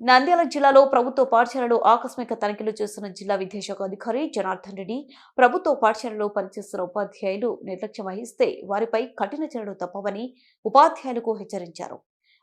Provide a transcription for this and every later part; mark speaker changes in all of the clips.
Speaker 1: నంద్యాల జిల్లాలో ప్రభుత్వ పాఠశాలలో ఆకస్మిక తనిఖీలు చేస్తున్న జిల్లా విద్యాశాఖ అధికారి జనార్దన్ రెడ్డి ప్రభుత్వ పాఠశాలలో పనిచేస్తున్న ఉపాధ్యాయులు నిర్లక్ష్యం వహిస్తే వారిపై కఠిన చర్యలు తప్పవని ఉపాధ్యాయులకు హెచ్చరించారు.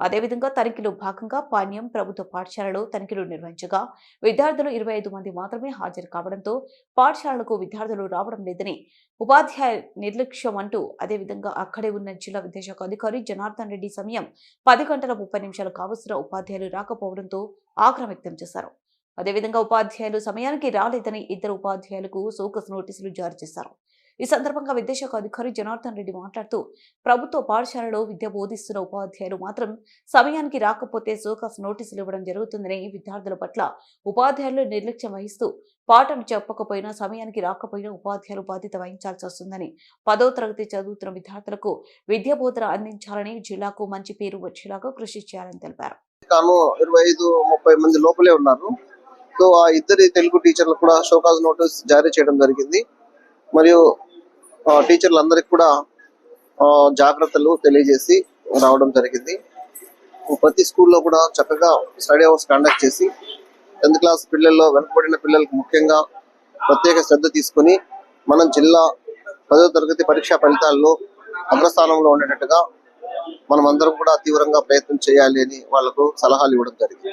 Speaker 1: అదేవిధంగా తనిఖీలో భాగంగా పాణ్యం ప్రభుత్వ పాఠశాలలో తనిఖీలు నిర్వహించగా విద్యార్థులు ఇరవై ఐదు మంది మాత్రమే హాజరు కావడంతో పాఠశాలలకు విద్యార్థులు రావడం లేదని ఉపాధ్యాయ నిర్లక్ష్యం అంటూ అదేవిధంగా అక్కడే ఉన్న జిల్లా విద్యాశాఖ అధికారి జనార్దన్ రెడ్డి సమయం పది గంటల ముప్పై నిమిషాలు కావలసిన ఉపాధ్యాయులు రాకపోవడంతో ఆగ్రహం వ్యక్తం చేశారు. అదేవిధంగా ఉపాధ్యాయులు సమయానికి రాలేదని ఇద్దరు ఉపాధ్యాయులకు సోకస్ నోటీసులు జారీ చేశారు. ఈ సందర్భంగా విద్యాశాఖ అధికారి జనార్దన్ రెడ్డి మాట్లాడుతూ ప్రభుత్వ పాఠశాలలో విద్య బోధిస్తున్న ఉపాధ్యాయులు మాత్రం సమయానికి రాకపోతే సోకాస్ నోటీసులు ఇవ్వడం జరుగుతుందని విద్యార్థుల పట్ల ఉపాధ్యాయులు నిర్లక్ష్యం వహిస్తూ పాఠం చెప్పకపోయినా సమయానికి రాకపోయినా ఉపాధ్యాయులు బాధ్యత వహించాల్సి వస్తుందని పదో తరగతి చదువుతున్న విద్యార్థులకు విద్యా బోధన అందించాలని జిల్లాకు మంచి పేరు వచ్చేలాగా కృషి చేయాలని తెలిపారు.
Speaker 2: ఇరవై ఐదు ముప్పై మంది లోపలే ఉన్నారు. సో ఆ ఇద్దరి తెలుగు టీచర్లు కూడా షోకాజ్ నోటీస్ జారీ చేయడం జరిగింది. మరియు టీచర్లందరికి కూడా ఆ, జాగ్రత్తలు తెలియజేసి రావడం జరిగింది. ప్రతి స్కూల్లో కూడా చక్కగా స్టడీ అవర్స్ కండక్ట్ చేసి టెన్త్ క్లాస్ పిల్లల్లో వెనుకబడిన పిల్లలకు ముఖ్యంగా ప్రత్యేక శ్రద్ధ తీసుకుని మనం జిల్లా పదో తరగతి పరీక్షా ఫలితాల్లో అగ్రస్థానంలో ఉండేటట్టుగా మనం అందరం కూడా తీవ్రంగా ప్రయత్నం చేయాలి అని వాళ్ళకు సలహాలు ఇవ్వడం జరిగింది.